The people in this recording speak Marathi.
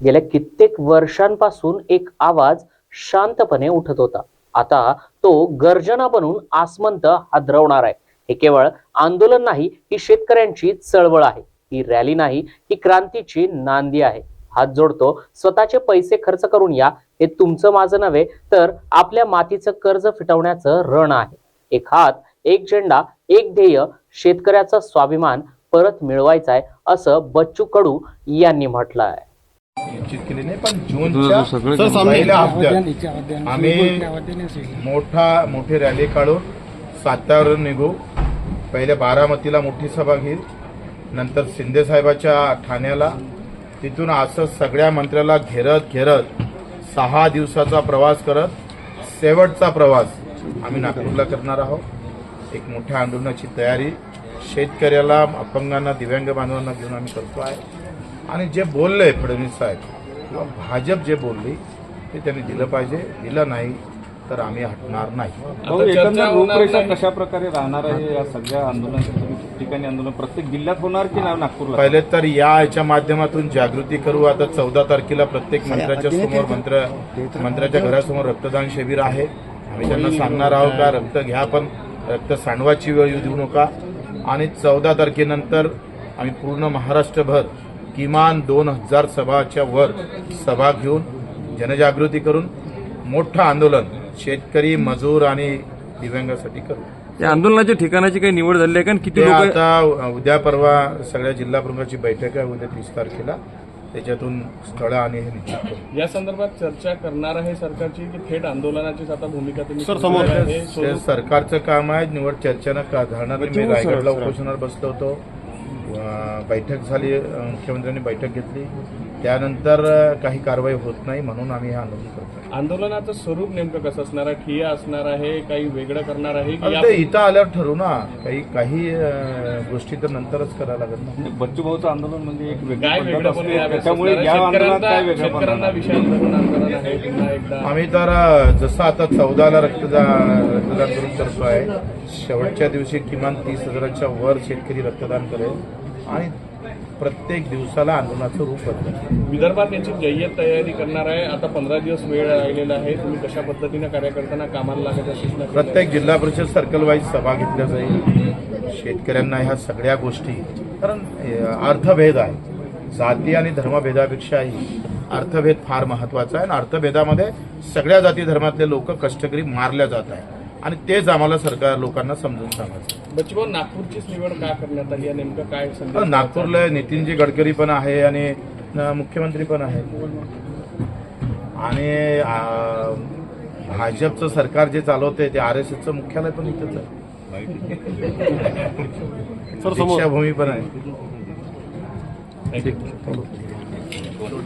गेल्या कित्येक वर्षांपासून एक आवाज शांतपणे उठत होता. आता तो गर्जना बनून आसमंत हादरवणार आहे. हे केवळ आंदोलन नाही ही शेतकऱ्यांची चळवळ आहे. ही रॅली नाही ही क्रांतीची नांदी आहे. हात जोडतो स्वतःचे पैसे खर्च करून या हे तुमचं माझं नव्हे तर आपल्या मातीचं कर्ज फिटवण्याचं रण आहे. एक हात एक झेंडा एक ध्येय शेतकऱ्याचा स्वाभिमान परत मिळवायचा आहे असं बच्चू कडू यांनी म्हटलं आहे निश्चित केली नाही पण जूनच्या पहिल्या हप्त्यात. आम्ही मोठा मोठी रॅली काढून साताऱ्यावर निघू. पहिले बारामतीला मोठी सभा घेईल नंतर शिंदे साहेबाच्या ठाण्याला. तिथून असं सगळ्या मंत्र्याला घेरत घेरत सहा दिवसाचा प्रवास करत शेवटचा प्रवास आम्ही नागपूरला करणार आहोत. एक मोठ्या आंदोलनाची तयारी. शेतकऱ्याला अपंगांना दिव्यांग बांधवांना घेऊन आम्ही करतो आहे आणि जे बोलले फडणवीस साहेब किंवा भाजप जे बोलली ते त्यांनी दिलं पाहिजे. दिलं नाही तर आम्ही हटणार नाही. रूपरेषा कशा प्रकारे राहणार आहे या सगळ्या आंदोलनाच्या ठिकाणी आंदोलन? प्रत्येक जिल्ह्यात होणार की ना नागपूरला? पहिले तर या याच्या माध्यमातून जागृती करू. आता चौदा तारखेला प्रत्येक मंत्र्याच्या समोर मंत्र मंत्र्याच्या घरासमोर रक्तदान शिबिर आहे. आम्ही त्यांना सांगणार आहोत का रक्त घ्या पण रक्त सांडवाची वेळ येऊ देऊ नका. आणि चौदा तारखेनंतर आम्ही पूर्ण महाराष्ट्रभर किमान दोन हजार सभाच्या वर सभा घेऊन जनजागृती करून मोठं आंदोलन शेतकरी मजूर आणि दिव्यांगासाठी करू. या आंदोलनाच्या ठिकाणाची काही निवड झाली आहे का? आणि किती ते लोक आता उद्या परवा सगळ्या जिल्हा प्रमुखाची बैठक आहे उद्या तीस तारखेला. त्याच्यातून स्थळं आणि हे निश्चित करू. या संदर्भात चर्चा करणार आहे सरकारची की थेट आंदोलनाचीच आता भूमिका तुम्ही सरकारचं काम आहे निवड चर्चेनं का घालणार नाही. मी रायगडला उपोषणावर बसलो होतो. बैठक झाली मुख्यमंत्र्यांनी बैठक घेतली. त्यानंतर काही कारवाई होत नाही म्हणून आम्ही हे आंदोलन करतो आंदोलनाचं स्वरूप नेमकं कसं असणार आहे? ठिय्या असणार आहे? काही वेगळं करणार आहे ते इथं आल्यावर ठरवू ना. काही काही गोष्टी तर नंतरच करायला लागेल ना. बच्चू भाऊचं आंदोलन म्हणजे एक वेगळी काय आहे? शेतकऱ्यांना विषय आहे एकदा. आम्ही तर जसं आता चौदाला रक्तदान रक्तदान करून करतोय शेवटच्या दिवशी किमान तीस हजाराच्या वर शेतकरी रक्तदान करेल. आणि प्रत्येक दिवसाला आंदोलनाचं रूप बदलेल विदर्भात याची जय्यत तयारी करणार आहे. आता पंधरा दिवस वेळ राहिलेला आहे. तुम्ही कशा पद्धतीनं कार्यकर्त्यांना कामाला सूचना केल्या प्रत्येक जिल्हा परिषद सर्कल वाईज सभा घेतल्या जाईल. शेतकऱ्यांना ह्या सगळ्या गोष्टी कारण अर्थभेद आहे. जाती आणि धर्मभेदापेक्षाही अर्थभेद फार महत्त्वाचा आहे. आणि अर्थभेदामध्ये सगळ्या जाती धर्मातले लोक कष्टकरी मारल्या जात आहे आणि तेच आम्हाला सरकार लोकांना समजून सांगायचं बच्चूभाऊ नागपूरचीच निवड का करण्यात आली नेमकं काय संदेश नागपूरला नितीनजी गडकरी पण आहे आणि मुख्यमंत्री पण आहे आणि भाजपचं सरकार जे चालवते ते आर एस एसचं मुख्यालय पण इथंच आहे दीक्षाभूमी पण आहे छोटा